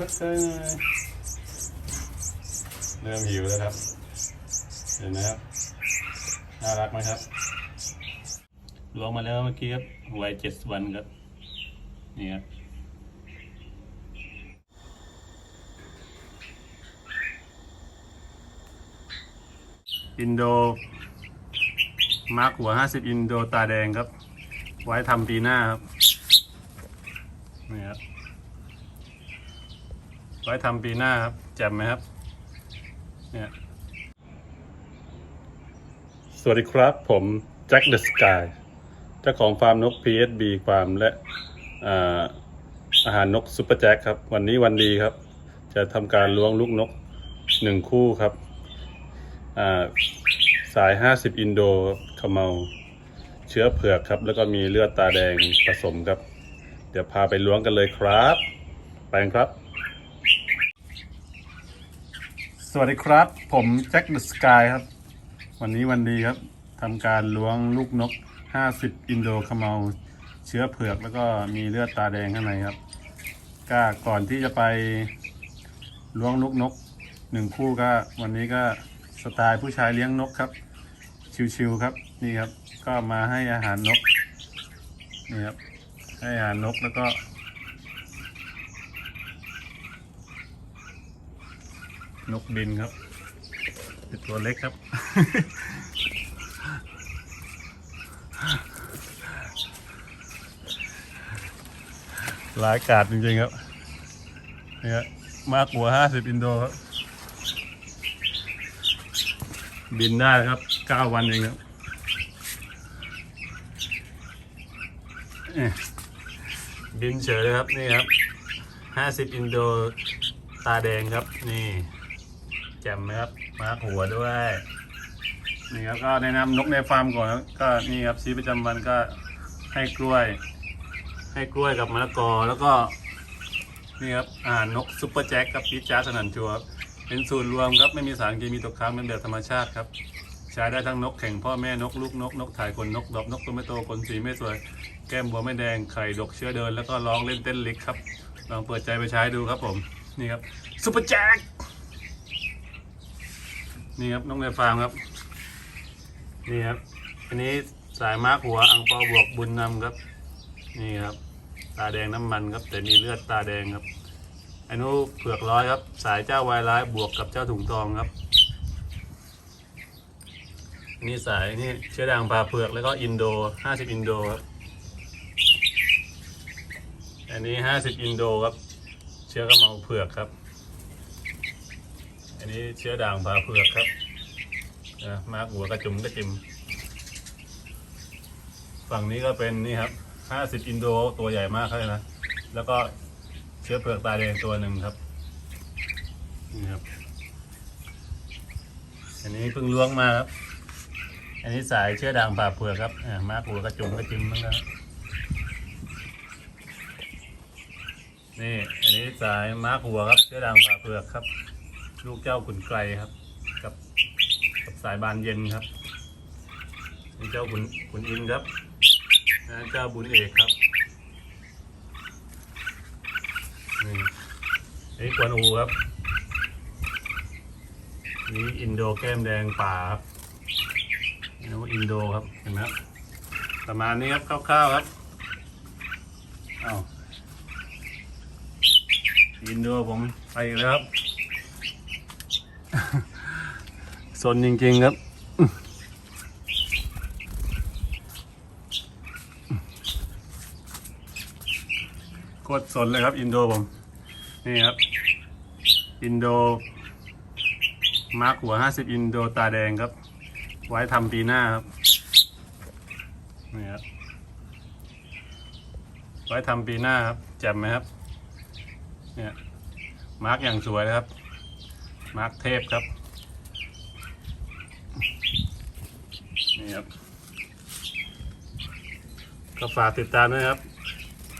รักเธอหน่อยเริ่มหิวแล้วครับ เห็นไหมครับ น่ารักไหมครับลวงมาแล้วเมื่อกี้ครับวัยเจ็ดวันครับ นี่ครับอินโด มาร์กหัวห้าสิบอินโดตาแดงครับ ไว้ทำปีหน้าครับ นี่ครับ ไว้ทำปีหน้าครับแจ่มไหมครับเนี่ยสวัสดีครับ ผมแจ็คเดอะสกายเจ้าของฟาร์มนก PSB ฟาร์มและอาอาหารนกซุปเปอร์แจ็คครับ วันนี้วันดีครับ จะทำการล้วงลูกนกหนึ่งคู่ครับอ่าสาย 50 อินโดขมเมาเชื้อเผือกครับ แล้วก็มีเลือดตาแดงผสมครับ เดี๋ยวพาไปล้วงกันเลยครับ ไปกันครับ สวัสดีครับ ผมแจ็คเดอะสกายครับ วันนี้วันดีครับทำการล้วงลูกนก 50 อินโดขมเมาเชื้อเผือกแล้วก็มีเลือดตาแดงข้างในครับก็ก่อนที่จะไปล้วงลูกนกหนึ่งคู่ก็ วันนี้ก็สไตล์ผู้ชายเลี้ยงนกครับ ชิวๆครับนี่ครับ ก็มาให้อาหารนกนี่ครับให้อาหารนกแล้วก็ นกบินครับเป็นตัวเล็กครับ หลายกาดจริงๆครับนี่ครับมากกว่าห้าสิบอินโดครับ บินได้ครับเก้าวันเองครับบินเฉยเลยครับ นี่ครับห้าสิบอินโดตาแดงครับ นี่ แจ่มไหมครับมาหัวด้วยนี่ครับก็แนะนำนกในฟาร์มก่อนก็นี่ครับชีประจำวันก็ให้กล้วย ให้กล้วยกับมะละกอแล้วก็นี่ครับอาหารนกซุปเปอร์แจ็คกับพีชจ้าสนันชัวเป็นสูตรรวมครับไม่มีสารเคมีตกค้างเป็นแบบธรรมชาติครับ ใช้ได้ทั้งนกแข่งพ่อแม่นกลูกนกนกถ่ายขนนกดอกนกตัวไม่โตขนสีไม่สวย แก้มบัวไม่แดงไข่ดกเชื้อเดิน แล้วก็ร้องเล่นเต้นลิกครับลองเปิดใจไปใช้ดูครับผมนี่ครับซุปเปอร์แจ็ค นี่ครับน้องในฟาร์มครับ นี่ครับ อันนี้สายมาร์กหัวอังเปาบวกบุญนำครับ นี่ครับ ตาแดงน้ำมันครับ แต่มีเลือดตาแดงครับอันนู้เผือกร้อยครับ สายเจ้าวายร้ายบวกกับเจ้าถุงทองครับนนี่สายนี่เชื้อด่างปลาเผือกแล้วก็อินโดห้าสิบอินโดครับอันนี้ห้าสิบอินโดครับ เชื้อกระเมาเผือกครับ อันนี้เชื้อด่างปลาเผือกครับนะมากหัวกระจุมกระจิม ฝั่งนี้ก็เป็นนี่ครับห้าสิบอินโดตัวใหญ่มากเลยนะ แล้วก็เชื้อเผือกตาแดงตัวหนึ่งครับ นี่ครับ อันนี้เพิ่งล้วงมาครับ อันนี้สายเชื้อด่างปลาเผือกครับอ่ามากหัวกระจุมกระจิมมือนกันครับนี่ อันนี้สายมาร์กหัวครับ เชื้อด่างปลาเผือกครับ ลูกเจ้าขุนไกลครับ กับกับสายบานเย็นครับนี่เจ้าขุนขุนอินครับนะเจ้าบุญเอกครับนี่นี่กวนอูครับนี่อินโดแก้มแดงป่าครับนี่เรียกว่าอินโดครับเห็นไหมครับประมาณนี้ครับคร่าวๆครับอ้าวอินโดผมไปแล้วครับ สนจริง ๆ ครับ กดสนเลยครับ อินโดผม นี่ครับ อินโด มาร์กหัวห้าสิบอินโดตาแดงครับ ไว้ทำปีหน้าครับ นี่ครับ ไว้ทำปีหน้าครับแจ่มไหมครับ เนี่ย มาร์กอย่างสวยเลยครับ มาร์กเทพครับ นี่ครับ ก็ฝากติดตามด้วยครับ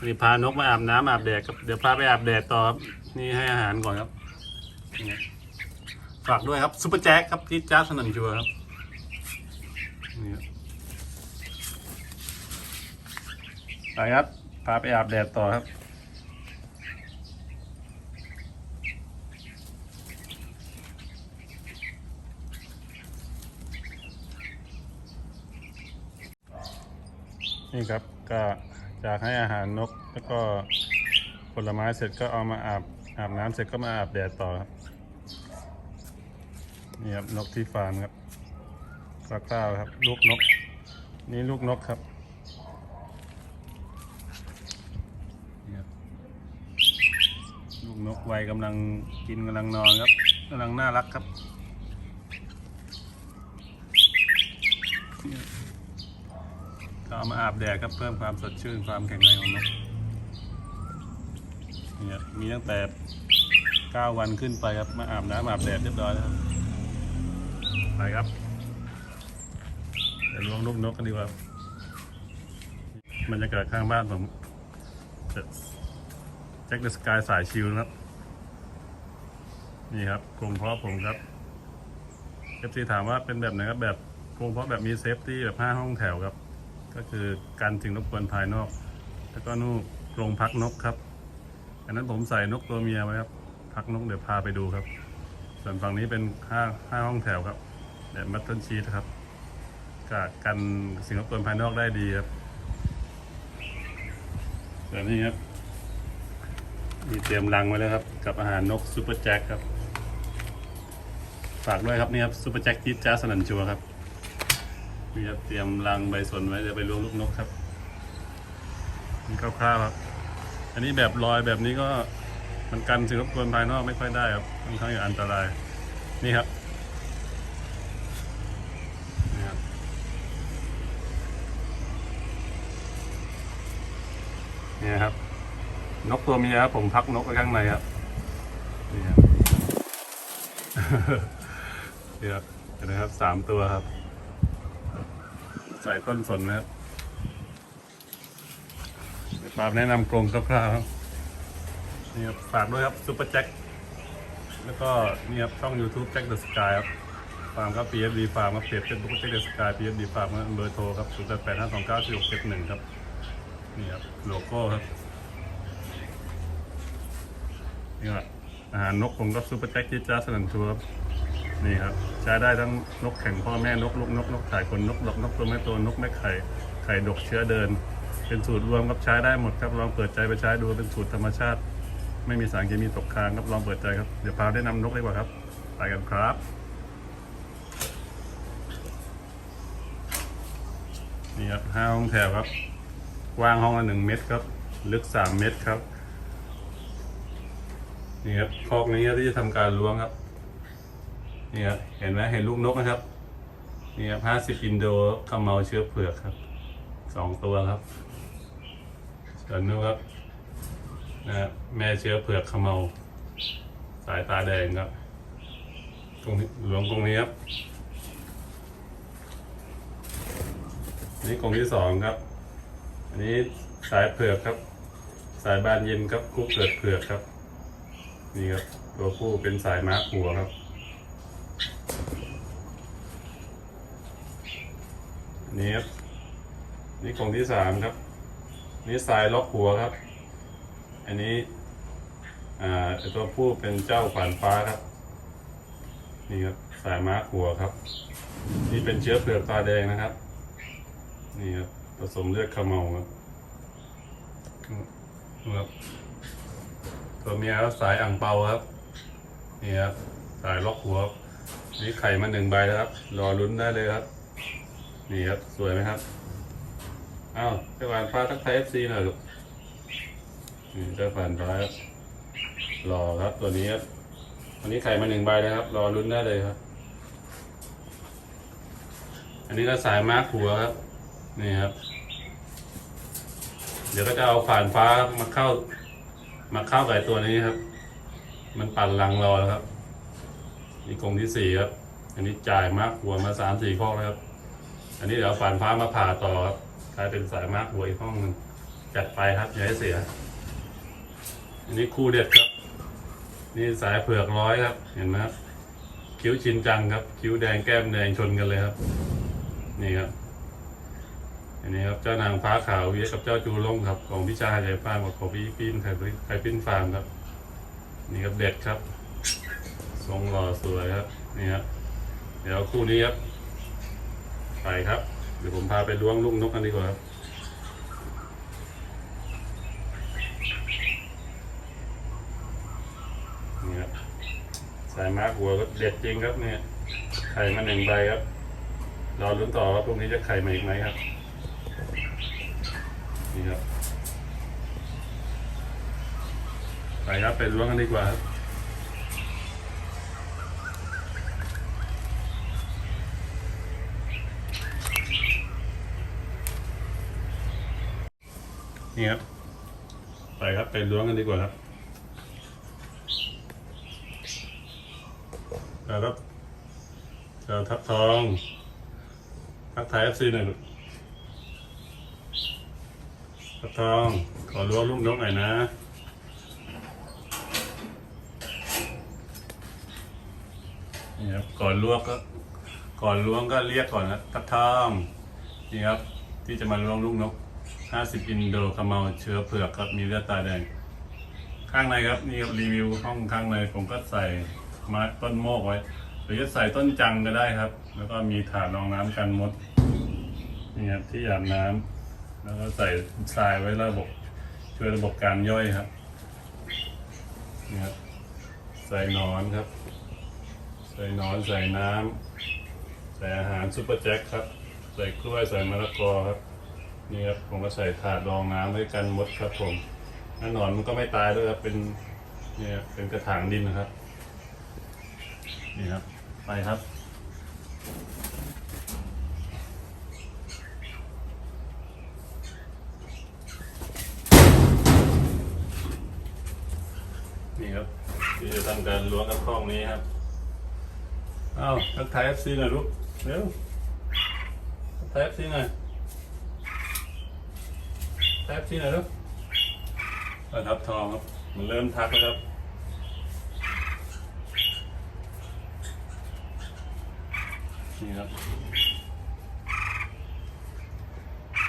นี่พานกมาอาบน้ำอาบแดดครับ เดี๋ยวพาไปอาบแดดต่อครับ นี่ให้อาหารก่อนครับฝากด้วยครับซุปเปอร์แจ็คครับที่จ้าสนันชัวร์ครับนี่ครับไปครับพาไปอาบแดดต่อครับ นี่ครับก็จากให้อาหารนกแล้วก็ผลไม้เสร็จก็เอามาอาบอาบน้ำเสร็จก็มาอาบแดดต่อครับนี่ครับนกที่ฟาร์มครับคร่าวครับ ลูกนก นี่ลูกนกครับนี่ครับลูกนกวัยกำลังกินกำลังนอนครับกำลังน่ารักครับ เอามาอาบแดดครับเพิ่มความสดชื่นความแข็งแรงของนกนี่ครับมีตั้งแต่ 9 วันขึ้นไปครับมาอาบน้ำอาบแดดเรียบร้อยแล้วครับไปครับเดี๋ยวล้วงลูกนกกันดีกว่าบรรยากาศข้างบ้านผมจะแจ็คเดอะสกายสายชิลนะครับ นี่ครับกรงเพาะผมครับเอฟซีถามว่าเป็นแบบไหนครับแบบกรงเพาะแบบมีเซฟตี้แบบห้าห้องแถวครับ ก็คือการสิ่งรบกวนภายนอก แล้วก็นู่นกรงพักนกครับ อันนั้นผมใส่นกตัวเมียไว้ครับ พักนกเดี๋ยวพาไปดูครับ ส่วนฝั่งนี้เป็นห้าห้าห้องแถวครับแบบมัตเทิลชีตครับก็กันสิ่งรบกวนภายนอกได้ดีครับส่วนนี้ครับมีเตรียมรังไว้แล้วครับ กับอาหารนกซูเปอร์แจ็คครับ ฝากด้วยครับนี่ครับซูเปอร์แจ็คจี๊ดจ้าสนันชัวครับ นี่ครับเตรียมรังใบสนไว้จะไปรวมลูกนกครับนี่คร่าวๆครับ อันนี้แบบลอยแบบนี้ก็มันกันสิ่งรบกวนภายนอกไม่ค่อยได้ครับค่อนข้างจะอันตราย นี่ครับนี่ครับ นี่ครับ นกตัวเมียครับผมพักนกไว้ข้างในครับ นี่ครับ นี่ครับเห็นไหมครับสามตัวครับ ใส่ต้นสนนะครับปาล์มแนะนำกรงคร่าวๆครับนี่ครับฝากด้วยครับซุปเปอร์แจ็คแล้วก็นี่ครับช่อง YouTube แจ็คเดอะสกายครับฟาร์มครับ PFD ฟาร์มครับเพจเฟซบุ๊กแจ็คเดอะสกาย PFD ฟาร์มเบอร์โทรครับ0 8 8 5 2 9 4 6 7 1ครับนี่ครับโลโก้ครับนี่ครับอาหารนกผมก็ซูเปอร์แจ็คจิ๊ดจ้าสนันทัวร์ครับ นี่ครับใช้ได้ทั้งนกแข่งพ่อแม่นกลูกนกนกถ่ายคนนกดอกนกตัวแม่ตัวนกแม่ไข่ไข่ดกเชื้อเดิน เป็นสูตรรวมครับใช้ได้หมดครับลองเปิดใจไปใช้ดูเป็นสูตรธรรมชาติ ไม่มีสารเคมีตกค้างครับลองเปิดใจครับเดี๋ยวพาได้นำนกดีกว่าครับไปกันครับนี่ครับห้าห้องแถวครับกว้างห้องละหนึ่งเมตรครับ ลึกสามเมตรครับนี่ครับคอกนี้ที่จะทำการล้วงครับ นี่ครับเห็นไหมเห็นลูกนกนะครับ นี่ครับห้าสิบอินโดขมเมาเชื้อเผือกครับสองตัวครับส่วนนู้นครับนะแม่เชื้อเผือกขมเมาสายตาแดงครับ ตรงนี้หลวงตรงนี้ครับ นี่กรงที่สองครับ อันนี้สายเผือกครับ สายบานเย็นครับคู่เกิดเผือกครับ นี่ครับ ตัวผู้เป็นสายม้าหัวครับ นี้ครับ นี่กรงที่สามครับ นี่สายล็อกหัวครับ อันนี้ตัวผู้เป็นเจ้าขวานฟ้าครับ นี่ครับสายม้าหัวครับ นี่เป็นเชื้อเผือกตาแดงนะครับ นี่ครับผสมเลือดขมเมาครับครับตัวเมียสายอ่างเปาครับ นี่ครับสายล็อกหัวครับนี่ไข่มาหนึ่งใบแล้วครับ รอลุ้นได้เลยครับ นี่ครับ สวยไหมครับ อ้าวเจ้าฝานฟ้าทักไทายเอฟซีหน่อยลูกนี่เจ้าฝานฟ้าครับรอครับตัวนี้ครับอันนี้ไข่มาหนึ่งใบแล้วครับ รอลุ้นได้เลยครับ อันนี้ก็สายมาร์คหัวครับ นี่ครับ เดี๋ยวก็จะเอาฝานฟ้ามาเข้า มาเข้ากับไอ้ตัวนี้ครับ มันปั่นรังรอแล้วครับนี่กรงที่สี่ครับ อันนี้จ่ายมากหัวมาสามสี่ข้อแล้วครับ อันนี้เดี๋ยวฝานฟ้ามาผ่าต่อครับกลายเป็นสายมากหัวอีกห้องหนึ่งจัดไปครับอย่าให้เสีย อันนี้คู่เด็ดครับ นี่สายเผือกร้อยครับ เห็นไหมครับคิ้วชินจังครับ คิ้วแดงแก้มแดงชนกันเลยครับ นี่ครับ อันนี้ครับเจ้านางฟ้าขาวเวียกับเจ้าจูล่งครับ ของพี่ชายใหญ่ฟาร์มกับของพี่ปิ้นไข่ปิ้นไข่ปิ้นฟาร์มครับ นี่ครับเด็ดครับ ทรงหล่อสวยครับ นี่ครับ เดี๋ยวคู่นี้ครับ ไปครับ เดี๋ยวผมพาไปล้วงลูกนกกันดีกว่าครับนี่ครับสายมาร์กหัวก็เด็ดจริงครับเนี่ยไข่มาหนึ่งใบครับรอลุ้นต่อว่าพรุ่งนี้จะไข่มาอีกไหมครับ นี่ครับ ไปครับไปล้วงกันดีกว่าครับ นี่ครับ ไปครับไปล้วงกันดีกว่าครับครับเจอทับทองทักทายเอฟซีหน่อยลูกทับทอง ขอล้วงลูกนกหน่อยนะนี่ครับก่อนล้วงก็ก่อนล้วงก็เรียกก่อนนะทับทองนี่ครับ ที่จะมาล้วงลูกนก 50 อินโดคาเมาเชื้อเผือกครับมีเลือดตาแดง ข้างในครับนี่ครับรีวิวห้องข้างในผมก็ใส่ไมาต้นโมกไว้ หรือจะใส่ต้นจังก็ได้ครับ แล้วก็มีถาดรองน้ำกันมดนี่ครับที่อาบน้ำแล้วก็ใส่ทรายไว้ระบบช่วยระบบการย่อยครับนี่ครับใส่หนอนครับ ใส่หนอนใส่น้ำใส่อาหารซุปเปอร์แจ็คครับ ใส่กล้วยใส่มะละกอครับ นี่ครับผมก็ใส่ถาดรองน้ำไว้กันมดครับผมถ้าหนอนมันก็ไม่ตายด้วยครับเป็นเนี่ยเป็นกระถางดินนะครับ นี่ครับ ไปครับ นี่ครับที่จะทำการล้วงกระข้องนี้ครับอ้าวทักทายเอฟซีหน่อยลูกเร็วทักทายเอฟซีหน่อย ป๊บที่ไหนลูกประทับทองครับ มันเริ่มทักแล้วครับนี่ครับ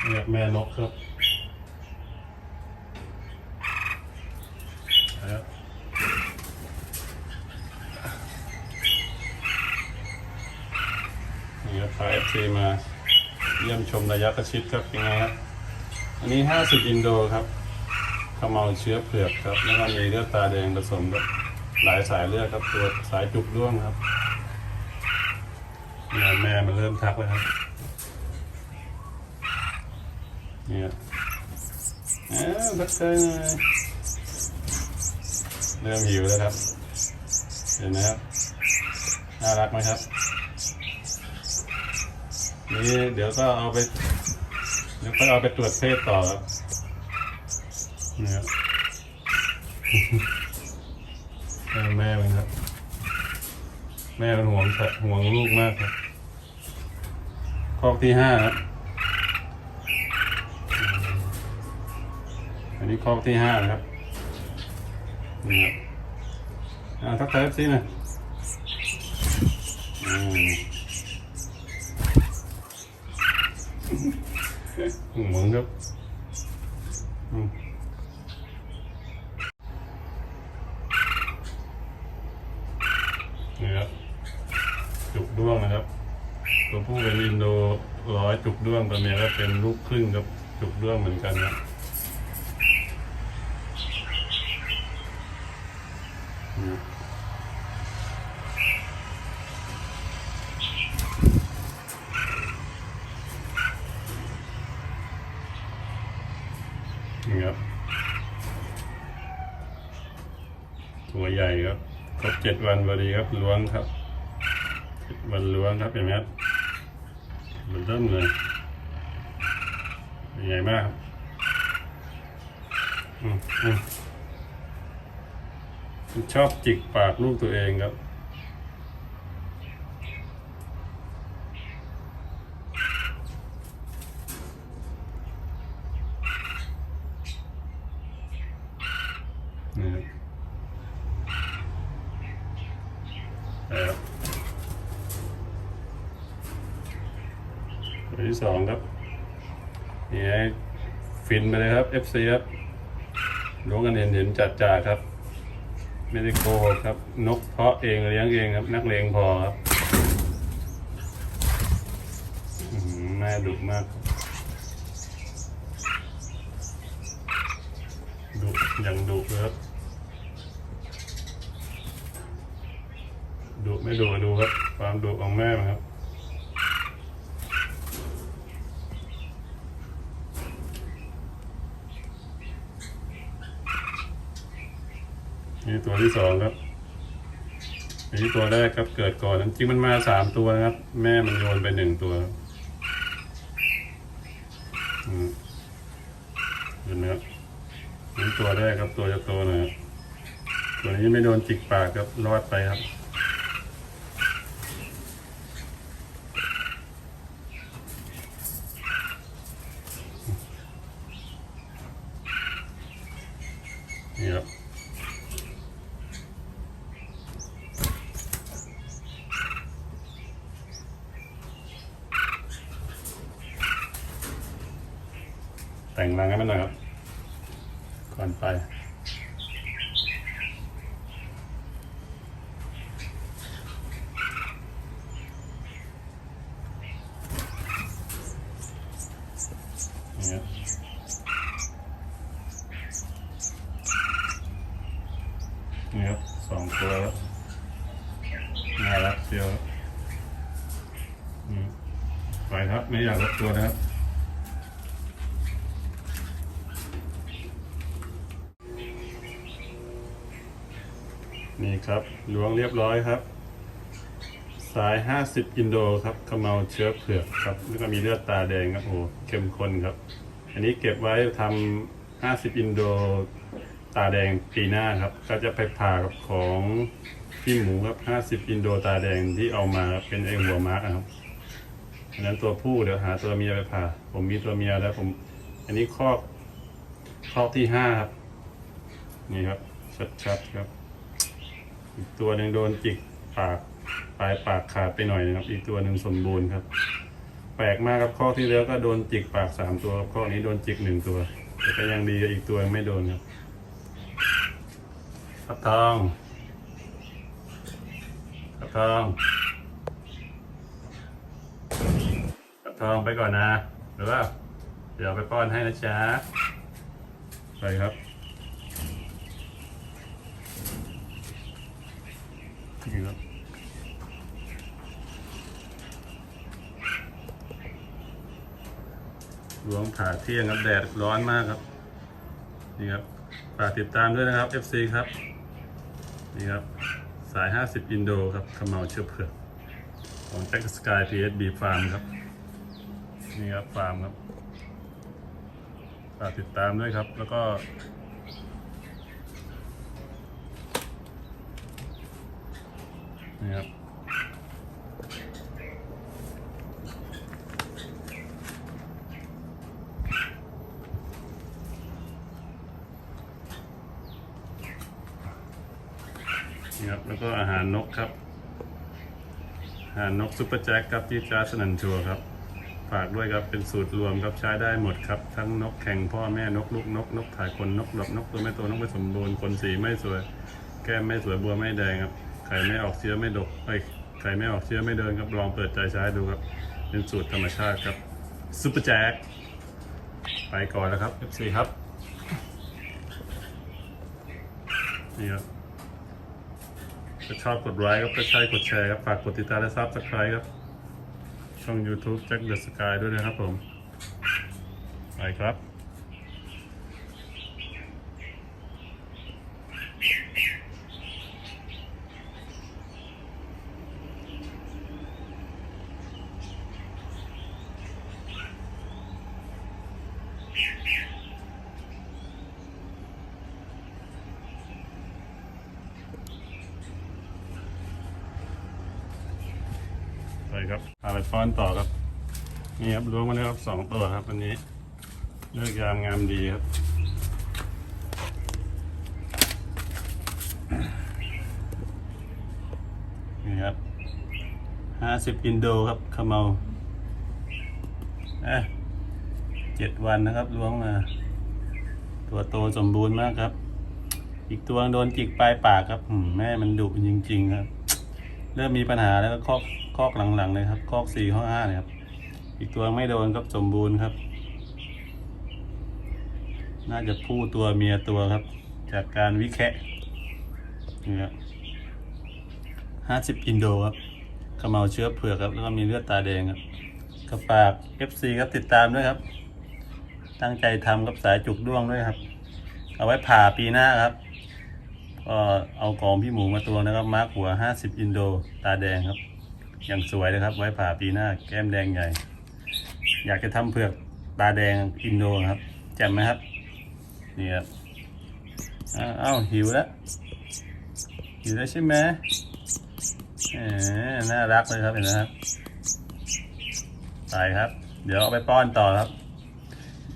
นี่ครับแม่นกครับนะครับนี่ครับพาเอฟซีมาเยี่ยมชมระยะประชิดครับยังไงครับ อันนี้ 50 อินโดครับขมเมาเชื้อเผือกครับ แล้วก็มีเลือดตาแดงผสมกับหลายสายเลือดครับตัวสายจุกร่วงครับเนี่ยแม่มันเริ่มทักแล้วครับ เนี่ยเอ้าทักทายหน่อเริ่มหิวแล้วครับ เห็นไหมครับ น่ารักไหมครับ นี่เดี๋ยวก็เอาไป เดี๋ยวก็เอาไปตรวจเพศต่อครับเนี่ยเออแม่มันครับ แม่มันห่วงห่วงลูกมากครับข้อที่ห้าครับอันนี้ข้อที่ห้านะครับนี่ครับอ่าทักทายสิหนะอืม ห่วงครับอืมนี่ครับ จุกด้วงนะครับ ตัวผู้เป็นอินโดร้อยจุกด้วงตัวเมียก็เป็นลูกครึ่งครับจุกด้วงเหมือนกันนะนี่นี่ครับตัวใหญ่ครับ ครบเจ็ดวันพอดีครับล้วงครับ มันล้วงครับเห็นไหมครับมันเริ่มเลยใหญ่มากครับอืมอืมชอบจิกปากลูกตัวเองครับ นี่ครับครับตัวที่สองครับ นี่ให้ฟิ เลยครับ FC ครับรู้กันเห็นเห็นจัดจ่าครับไม่ได้โกหกครับ นกเพาะเองเลี้ยงเองครับ นักเลงพอครับแม่ดุมากดุอย่างดุเลยครับดุไม่ดุดูครับ ความดุของแม่ครับ ตัวที่สองครับอันนี้ตัวแรกครับเกิดก่อนจริงมันมาสามตัวนะครับ แม่มันโยนไปหนึ่งตัวอืมเห็นไหมครับนี่ตัวแรกครับตัวจะโตหน่อยตัวนี้ไม่โดนจิกปากครับรอดไปครับ แต่งรังให้มันหน่อยครับ ก่อนไป นี่ครับนี่ครับสองตัวแล้วน่ารักเชียวครับอืมไปครับ ไม่อยากรบตัวนะครับ นี่ครับล้วงเรีย บร้อยครับ สาย 50 อินโดครับขมเมาเชื้อเผือกครับแล้วก็มีเลือดตาแดงครับโอ้เข้มข้นครับ อันนี้เก็บไว้ทำ50 อินโดตาแดงปีหน้าครับ ก็จะไปผ่ากับของพี่หมูครับ 50 อินโดตาแดงที่เอามาเป็นไอหัวมาร์กครับอันนั้นตัวผู้เดี๋ยวหาตัวเมียไปผ่า ผมมีตัวเมียแล้วผม อันนี้คอกคอกที่ห้าครับ นี่ครับ ชัดๆครับ อีกตัวหนึ่งโดนจิกปากปลายปากขาดไปหน่อยนะครับ อีกตัวหนึ่งสมบูรณ์ครับ แปลกมากครับข้อที่แล้วก็โดนจิกปากสามตัวครับข้อนี้โดนจิกหนึ่งตัว แต่ก็ยังดีอีกตัวยังไม่โดนครับทับทองทับทองทับทองไปก่อนนะ หรือว่า เดี๋ยวไปป้อนให้นะจ๊ะไปครับ นี่ครับหลวงผ่าเที่ยงครับแดดร้อนมากครับนี่ครับฝากติดตามด้วยนะครับ FC ครับนี่ครับสาย 50 อินโดครับขมเมาเชื้อเผือกของแจ็คสกาย PSB Farm ครับนี่ครับฟาร์มครับฝากติดตามด้วยครับ แล้วก็ นี่ครับนี่ครับ แล้วก็อาหารนกครับ อาหารนกซุปเปอร์แจ็คครับที่จ้าสนันชัวครับ ฝากด้วยครับ เป็นสูตรรวมครับ ใช้ได้หมดครับ ทั้งนกแข่งพ่อแม่นกลูกนก นกถ่ายคนนกหลบนกตัวไม่โตนกไม่สมบูรณ์คนสีไม่สวย แก้มไม่สวยบัวไม่แดงครับ ไข่ไม่ออกเชื้อไม่ดกเอ้ยไข่ไม่ออกเชื้อไม่เดินครับลองเปิดใจใช้ดูครับ เป็นสูตรธรรมชาติครับซุปเปอร์แจ็คไปก่อนแล้วครับ FC ครับนี่ครับถ้าชอบกดไลค์ครับถ้าใช่กดแชร์ครับฝากกดติดตามและซับสไครต์ครับ ช่อง YouTube แจ็คเดอะสกายด้วยนะครับผม ไปครับ ไปครับพาไปป้ อนต่อครับ นี่ครับล้วงมาแล้วครับสองตัวครับอันนี้ เลือกยามงามดีครับนี่ครับห้าสิบอินโดครับขมเมาเอ๊ะเจ็ดวันนะครับล้วงมา ตัวโตสมบูรณ์มากครับ อีกตัวโดนจิกปลายปากครับแม่มันดุจริง ๆ ครับ เริ่มมีปัญหาแล้วก็คอกค อกหลังๆเลยครับ คอกสี่คอกห้าเลยครับ อีกตัวไม่โดนครับสมบูรณ์ครับ น่าจะผู้ตัวเมียตัวครับ จากการวิแคะนี่ครับห้าสิบอินโดครับขมเหลาเชื้อเผือกครับแล้วก็มีเลือดตาแดงครับกระฝาก FC ครับติดตามด้วยครับ ตั้งใจทำกับสายจุกด้วงด้วยครับ เอาไว้ผ่าปีหน้าครับก็เอากองพี่หมูมาตัวนะครับมาร์กหัวห้าสิบอินโด ตาแดงครับ อย่างสวยเลยครับ ไว้ผ่าปีหน้าแก้มแดงใหญ่ อยากจะทำเผือกตาแดงอินโดครับแจ่มไหมครับนี่ครับอ้าวอ้าวหิวแล้วหิวแล้วใช่ไหมน่ารักเลยครับเห็นไหมครับไปครับ เดี๋ยวเอาไปป้อนต่อครับ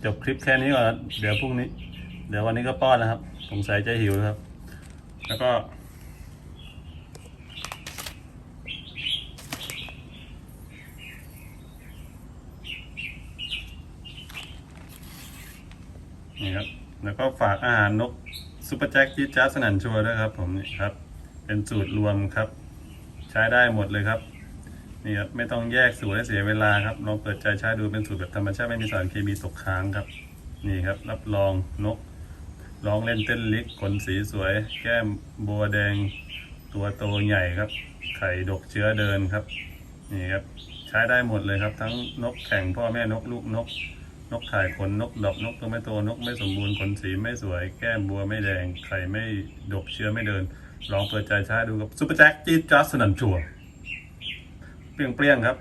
จบคลิปแค่นี้ก่อนเดี๋ยวพรุ่งนี้ เดี๋ยววันนี้ก็ป้อนนะครับ สงสัยจะหิวครับ แล้วก็ นี่ครับ แล้วก็ฝากอาหารนกซุปเปอร์แจ็คจี๊ดจ้าสนันชัวร์ด้วยครับ ผมนี่ครับ เป็นสูตรรวมครับ ใช้ได้หมดเลยครับนี่ครับไม่ต้องแยกสูตรให้เสียเวลาครับลองเปิดใจใช้ดูเป็นสูตรแบบธรรมชาติไม่มีสารเคมีตกค้างครับ นี่ครับ รับรองนกร้องเล่นเต้นลิกขนสีสวย แก้มบัวแดง ตัวโตใหญ่ครับ ไข่ดกเชื้อเดินครับ นี่ครับ ใช้ได้หมดเลยครับ ทั้งนกแข่งพ่อแม่นกลูกนก นกข่ายขนนกดอกนกตัวไม่โตนกไม่สมบูรณ์ขนสีไม่สวยแก้มบัวไม่แดงไข่ไม่ดกเชื้อไม่เดิน ลองเปิดใจช้ดูครับซุปเปอร์แจ็คจี๊ดจ๊าสนันชัวเปรี้ยงๆครับ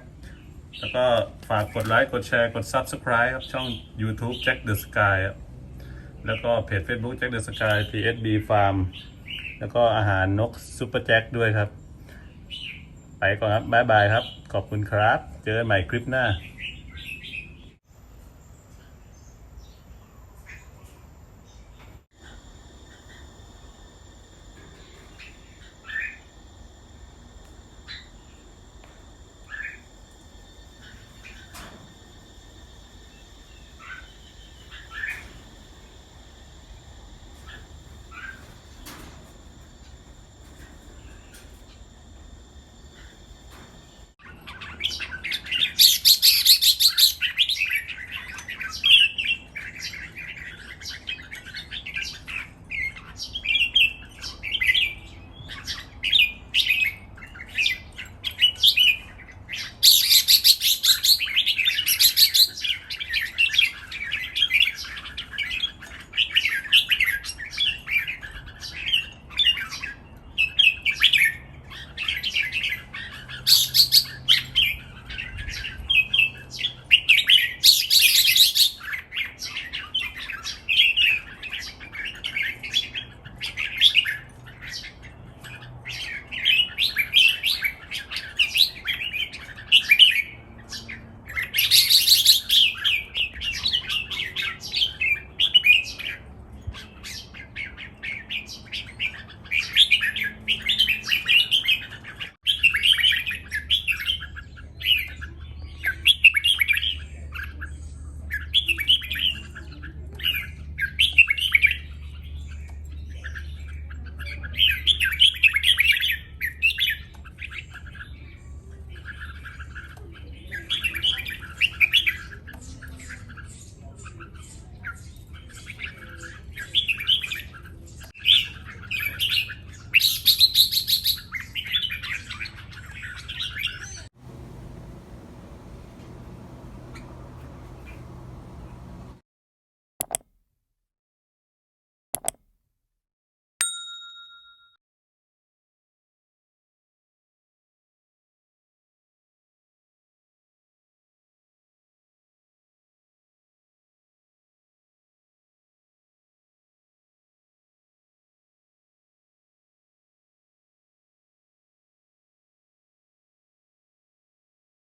แล้วก็ฝากกดไลค์กดแชร์กด Subscribe ครับ ช่อง YouTube Jack the Sky ครับแล้วก็เพจ Facebook Jack the Sky PSB Farm แล้วก็อาหารนกซุปเปอร์แจ็คด้วยครับ ไปก่อนครับ บ๊ายบายครับ ขอบคุณครับ เจอกันใหม่คลิปหน้า